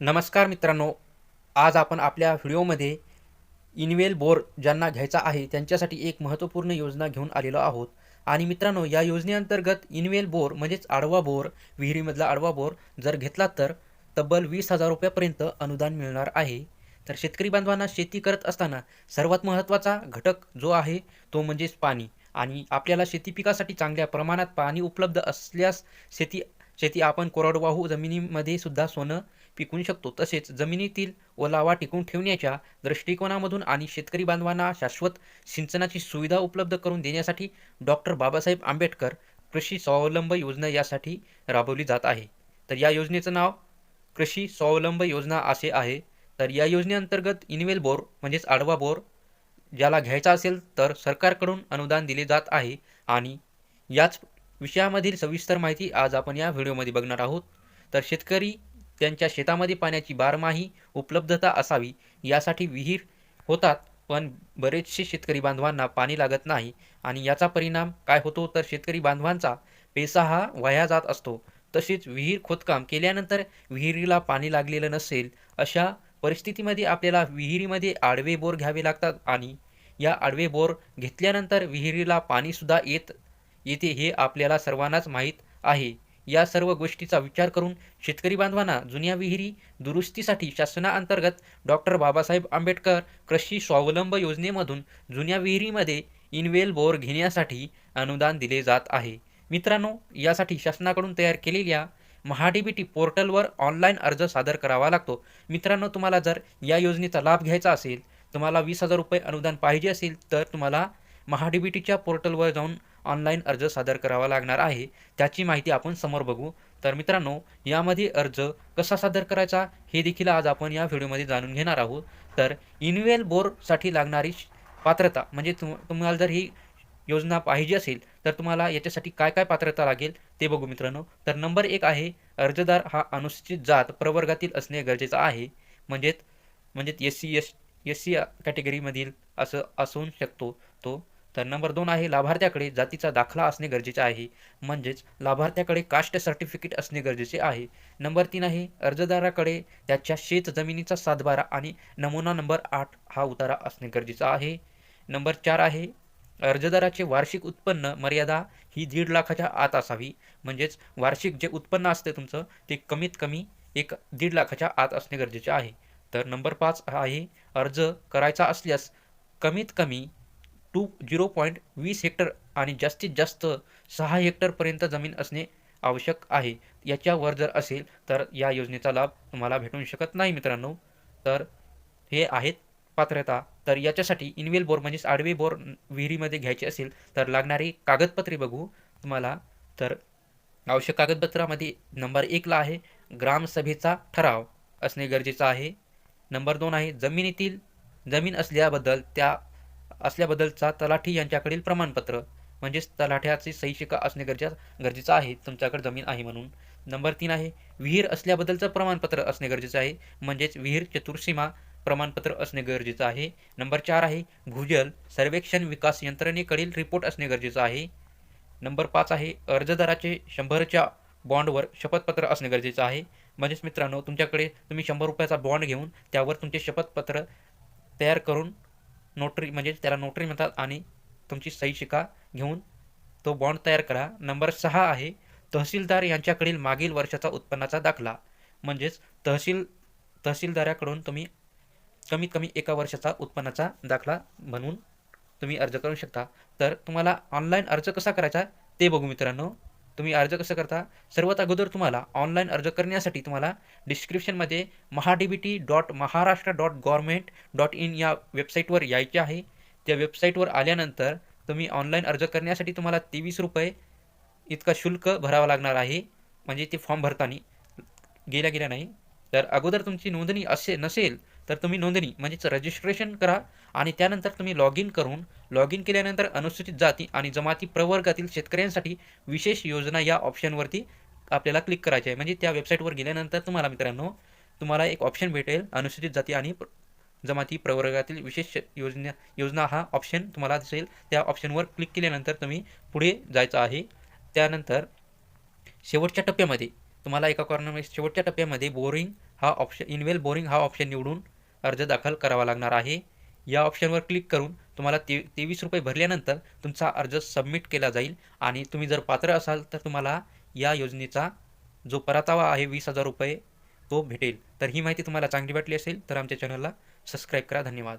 नमस्कार मित्रांनो आज आपण आपल्या व्हिडिओमध्ये इनवेल बोर ज्यांना घ्यायचा आहे त्यांच्यासाठी एक महत्त्वपूर्ण योजना घेऊन आलेलो आहोत. आणि मित्रांनो या योजनेअंतर्गत इनवेल बोर म्हणजेच आडवा बोर विहिरीमधला आडवा बोर जर घेतला तर तब्बल वीस हजार रुपयापर्यंत अनुदान मिळणार आहे. तर शेतकरी बांधवांना शेती करत असताना सर्वात महत्त्वाचा घटक जो आहे तो म्हणजेच पाणी. आणि आपल्याला शेती पिकासाठी चांगल्या प्रमाणात पाणी उपलब्ध असल्यास शेती शेती आपण कोरडवाहू जमिनीमध्ये सुद्धा सोनं पिकवू शकतो. तसेच जमिनीतील ओलावा टिकवून ठेवण्याच्या दृष्टिकोनामधून आणि शेतकरी बांधवांना शाश्वत सिंचनाची सुविधा उपलब्ध करून देण्यासाठी डॉक्टर बाबासाहेब आंबेडकर कृषी स्वावलंब योजना यासाठी राबवली जात आहे. तर या योजनेचं नाव कृषी स्वावलंब योजना असे आहे. तर या योजनेअंतर्गत इनवेल बोर म्हणजेच आडवा बोर ज्याला घ्यायचा असेल तर सरकारकडून अनुदान दिले जात आहे आणि याच विषयामधील सविस्तर माहिती आज आपण या व्हिडिओमध्ये बघणार आहोत. तर शेतकरी त्यांच्या शेतामध्ये पाण्याची बारमाही उपलब्धता असावी यासाठी विहीर होतात पण बरेचसे शेतकरी बांधवांना पाणी लागत नाही आणि याचा परिणाम काय होतो? तर शेतकरी बांधवांचा पैसा हा वाया जात असतो. तसेच विहीर खोदकाम केल्यानंतर विहिरीला पाणी लागलेलं नसेल अशा परिस्थितीमध्ये आपल्याला विहिरीमध्ये आडवे बोर घ्यावे लागतात आणि या आडवे बोर घेतल्यानंतर विहिरीला पाणीसुद्धा येत येते हे आपल्याला सर्वांनाच माहीत आहे. या सर्व गोष्टीचा विचार करून शेतकरी बांधवांना जुन्या विहिरी दुरुस्तीसाठी शासनाअंतर्गत डॉक्टर बाबासाहेब आंबेडकर कृषी स्वावलंब योजनेमधून जुन्या विहिरीमध्ये इनवेल बोर घेण्यासाठी अनुदान दिले जात आहे. मित्रांनो यासाठी शासनाकडून तयार केलेल्या महाडीबीटी पोर्टलवर ऑनलाईन अर्ज सादर करावा लागतो. मित्रांनो तुम्हाला जर या योजनेचा लाभ घ्यायचा असेल तुम्हाला वीस हजार रुपये अनुदान पाहिजे असेल तर तुम्हाला महाडीबीटीच्या पोर्टलवर जाऊन ऑनलाईन अर्ज सादर करावा लागणार आहे त्याची माहिती आपण समोर बघू. तर मित्रांनो यामध्ये अर्ज कसा सादर करायचा हे देखील आज आपण या व्हिडिओमध्ये जाणून घेणार आहोत. तर इनवेल बोरसाठी लागणारी पात्रता म्हणजे तुम तुम्हाला जर ही योजना पाहिजे असेल तर तुम्हाला याच्यासाठी काय काय पात्रता लागेल ते बघू मित्रांनो. तर नंबर एक आहे अर्जदार हा अनुसूचित जात प्रवर्गातील असणे गरजेचं आहे. म्हणजेच म्हणजेच S C S S C कॅटेगरीमधील असं असू शकतो तो. तर नंबर दोन आहे लाभार्थ्याकडे जातीचा दाखला असणे गरजेचे आहे. म्हणजेच लाभार्थ्याकडे कास्ट सर्टिफिकेट असणे गरजेचे आहे. नंबर तीन आहे अर्जदाराकडे त्याच्या शेत जमिनीचा सातबारा आणि नमुना नंबर आठ हा उतारा असणे गरजेचा आहे. नंबर चार आहे अर्जदाराचे वार्षिक उत्पन्न मर्यादा ही दीड लाखाच्या आत असावी. म्हणजेच वार्षिक जे उत्पन्न असते तुमचं ते कमीत कमी एक दीड लाखाच्या आत असणे गरजेचे आहे. तर नंबर पाच आहे अर्ज करायचा असल्यास कमीत कमी टू झिरो पॉईंट वीस हेक्टर आणि जास्तीत जास्त सहा हेक्टरपर्यंत जमीन असणे आवश्यक आहे. याच्यावर जर असेल तर या योजनेचा लाभ तुम्हाला भेटू शकत नाही मित्रांनो. तर हे आहेत पात्रता. तर याच्यासाठी इनवेल बोर म्हणजेच आडवे बोर विहिरीमध्ये घ्यायचे असेल तर लागणारी कागदपत्रे बघू तुम्हाला. तर आवश्यक कागदपत्रामध्ये नंबर एकला आहे ग्रामसभेचा ठराव असणे गरजेचं आहे. नंबर दोन आहे जमिनीतील जमीन असल्याबद्दल त्या असल्याबद्दलचा तलाठी यांच्याकडील प्रमाणपत्र म्हणजेच तलाठ्याची सही शिका असणे गरजे गरजेचं आहे. तुमच्याकडे जमीन आहे म्हणून. नंबर तीन आहे विहीर असल्याबद्दलचं प्रमाणपत्र असणे गरजेचं आहे म्हणजेच विहीर चतुर्सीमा प्रमाणपत्र असणे गरजेचं आहे. नंबर चार आहे भूजल सर्वेक्षण विकास यंत्रणेकडील रिपोर्ट असणे गरजेचं आहे. नंबर पाच आहे अर्जदाराचे शंभरच्या बॉन्डवर शपथपत्र असणे गरजेचं आहे. म्हणजेच मित्रांनो तुमच्याकडे तुम्ही शंभर रुपयाचा बॉन्ड घेऊन त्यावर तुमचे शपथपत्र तयार करून नोटरी म्हणजे त्याला नोटरी म्हणतात आणि तुमची सही शिका घेऊन तो बॉन्ड तयार करा. नंबर सहा आहे तहसीलदार यांच्याकडील मागील वर्षाचा उत्पन्नाचा दाखला. म्हणजेच तहसील तहसीलदाराकडून तुम्ही कमीत कमी एका वर्षाचा उत्पन्नाचा दाखला बनवून तुम्ही अर्ज करू शकता. तर तुम्हाला ऑनलाईन अर्ज कसा करायचा ते बघू मित्रांनो. तुम्ही अर्ज कसं करता? सर्वात अगोदर तुम्हाला ऑनलाईन अर्ज करण्यासाठी तुम्हाला डिस्क्रिप्शनमध्ये MahaDBT dot Maharashtra dot government dot in या वेबसाईटवर यायचे आहे. त्या वेबसाईटवर आल्यानंतर तुम्ही ऑनलाईन अर्ज करण्यासाठी तुम्हाला तेवीस रुपये इतका शुल्क भरावा लागणार आहे. म्हणजे ते फॉर्म भरताना गेल्या गेल्या नाही. तर अगोदर तुमची नोंदणी असे नसेल तर तुम्ही नोंदणी म्हणजेच रजिस्ट्रेशन करा आणि त्यानंतर तुम्ही लॉग इन करून लॉग इन केल्यानंतर अनुसूचित जाती आणि जमाती प्रवर्गातील शेतकऱ्यांसाठी विशेष योजना या ऑप्शनवरती आपल्याला क्लिक करायचे आहे. म्हणजे त्या वेबसाईटवर गेल्यानंतर तुम्हाला मित्रांनो तुम्हाला एक ऑप्शन भेटेल अनुसूचित जाती आणि जमाती प्रवर्गातील विशेष योजना योजना हा ऑप्शन तुम्हाला दिसेल. त्या ऑप्शनवर क्लिक केल्यानंतर तुम्ही पुढे जायचं आहे. त्यानंतर शेवटच्या टप्प्यामध्ये तुम्हाला एका कॉर्नरमध्ये शेवटच्या टप्प्यामध्ये बोरिंग हा ऑप्शन इनवेल बोरिंग हा ऑप्शन निवडून अर्ज दाखल करावा लागणार आहे. या ऑप्शनवर क्लिक करून तुम्हाला ते तेवीस रुपये भरल्यानंतर तुमचा अर्ज सबमिट केला जाईल आणि तुम्ही जर पात्र असाल तर तुम्हाला या योजनेचा जो परतावा आहे वीस हजार रुपये तो भेटेल. तर ही माहिती तुम्हाला चांगली वाटली असेल तर आमच्या चॅनलला सबस्क्राईब करा. धन्यवाद.